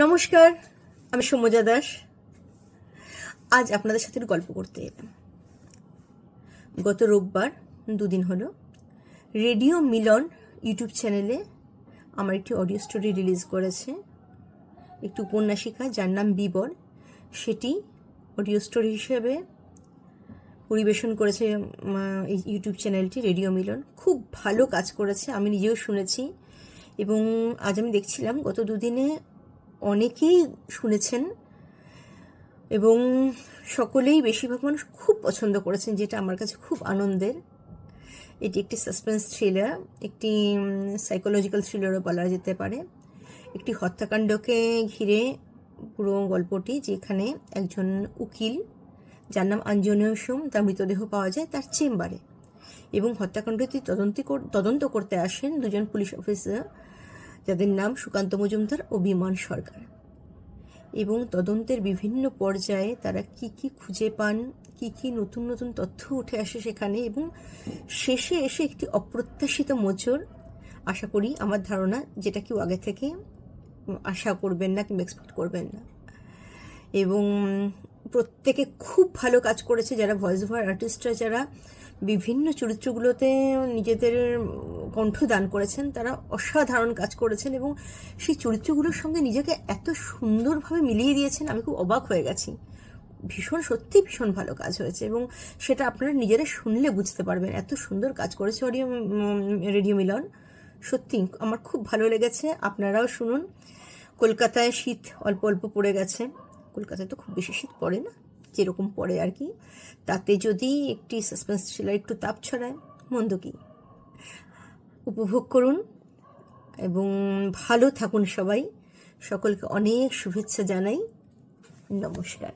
নমস্কার, আমি সৌম্যজা দাস। আজ আপনাদের সাথে গল্প করতে এলাম। গত রোববার দুদিন হলো, রেডিও মিলন ইউটিউব চ্যানেলে আমার একটি অডিও স্টোরি রিলিজ করেছে একটি উপন্যাসিকা যার নাম বিবর। সেটি অডিও স্টোরি হিসেবে পরিবেশন করেছে এই ইউটিউব চ্যানেলটি রেডিও মিলন। খুব ভালো কাজ করেছে, আমি নিজেও শুনেছি। এবং আজ আমি দেখছিলাম, গত দুদিনে অনেকেই শুনেছেন এবং সকলেই বেশিরভাগ মানুষ খুব পছন্দ করেছেন, যেটা আমার কাছে খুব আনন্দের। এটি একটি সাসপেন্স থ্রিলার, একটি সাইকোলজিক্যাল থ্রিলারও বলা যেতে পারে। একটি হত্যাকাণ্ডকে ঘিরে পুরো গল্পটি, যেখানে একজন উকিল, যার নাম আঞ্জনীয় সোম, তার মৃতদেহ পাওয়া যায় তার চেম্বারে এবং হত্যাকাণ্ডটি তদন্তি তদন্ত করতে আসেন দুজন পুলিশ অফিসার যাদের নাম সুকান্ত মজুমদার ও বিমান সরকার। এবং তদন্তের বিভিন্ন পর্যায়ে তারা কি কি খুঁজে পান, কি কি নতুন নতুন তথ্য উঠে আসে সেখানে এবং শেষে এসে একটি অপ্রত্যাশিত মোচর আশা করি আমার ধারণা যেটা কেউ আগে থেকে আশা করবেন না কিংবা এক্সপেক্ট করবেন না। এবং প্রত্যেকে খুব ভালো কাজ করেছে যারা ভয়েস ওভার আর্টিস্টরা যারা বিভিন্ন চরিত্রগুলোতে নিজেদের কণ্ঠ দান করেছেন, তারা অসাধারণ কাজ করেছেন এবং সেই চরিত্রগুলোর সঙ্গে নিজেকে এত সুন্দরভাবে মিলিয়ে দিয়েছেন, আমি খুব অবাক হয়ে গেছি। ভীষণ, সত্যি ভীষণ ভালো কাজ হয়েছে এবং সেটা আপনারা নিজেরা শুনলে বুঝতে পারবেন। এত সুন্দর কাজ করেছে অডিও রেডিও মিলন। সত্যি আমার খুব ভালো লেগেছে, আপনারাও শুনুন। কলকাতায় শীত অল্প অল্প পড়ে গেছে। কলকাতায় তো খুব বেশি শীত পড়ে না, যেরকম পড়ে আর কি। তাতে যদি একটি সাসপেন্স থ্রিলার একটু তাপ ছড়ায়, মন্দ কি? উপভোগ করুন এবং ভালো থাকুন সবাই। সকলকে অনেক শুভেচ্ছা জানাই। নমস্কার।